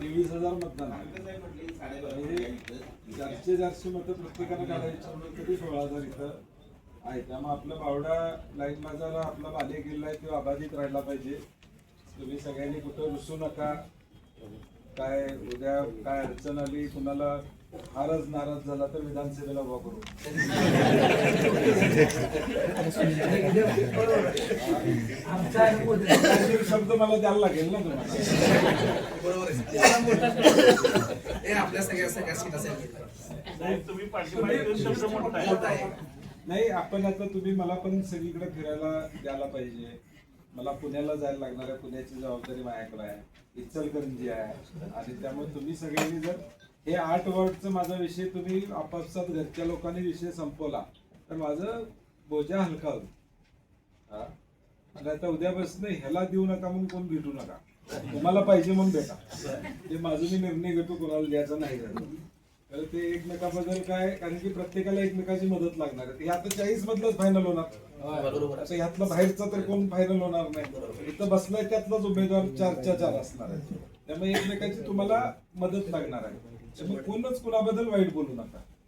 तेवीस हजार मतदान. म्हणजे चारशे चारशे मतं प्रत्येकानं काढायची म्हणून तरी सोळा हजार इथं आहे त्यामुळे आपलं बावडा लाईन बाजारला आपला बाले किल्ला आहे तो अबाधित राहिला पाहिजे. तुम्ही सगळ्यांनी कुठं रुसू नका. काय उद्या काय अडचण आली कुणाला फारच नाराज झाला तर विधानसभेला उभा करू. शब्द मला द्यायला लागेल ना तुम्हाला? हे आपल्या सगळ्या सगळ्या सीट असेल नाही आपण आता तुम्ही मला पण सगळीकडे फिरायला द्यायला पाहिजे. मला पुण्याला जायला लागणार आहे पुण्याची जबाबदारी माझ्याकडे आहे. इचलकरंजी आहे. आणि त्यामुळे तुम्ही सगळ्यांनी जर हे आठ वर्डचा माझा विषय तुम्ही आपापसात घरच्या लोकांनी विषय संपवला तर माझं बोजा हलका होईल. हा? आणि आता उद्यापासून ह्याला देऊ नका म्हणून कोण भेटू नका. तुम्हाला पाहिजे म्हणून भेटा. ते माझं मी निर्णय घेतो कोणाला द्यायचा नाही. तर ते एकमेकाबद्दल काय कारण की प्रत्येकाला एकमेकाची मदत लागणार आहे. हे आता चाळीस मधलंच फायनल होणार. बरोबर. आता ह्यातलं बाहेरचं तर कोण फायनल होणार नाही. इथं बसलाय त्यातलाच उमेदवार चारच्या चार असणार आहे. त्यामुळे एकमेकाची तुम्हाला मदत लागणार आहे. त्यामुळे कोणच कुणाबद्दल वाईट बोलू नका.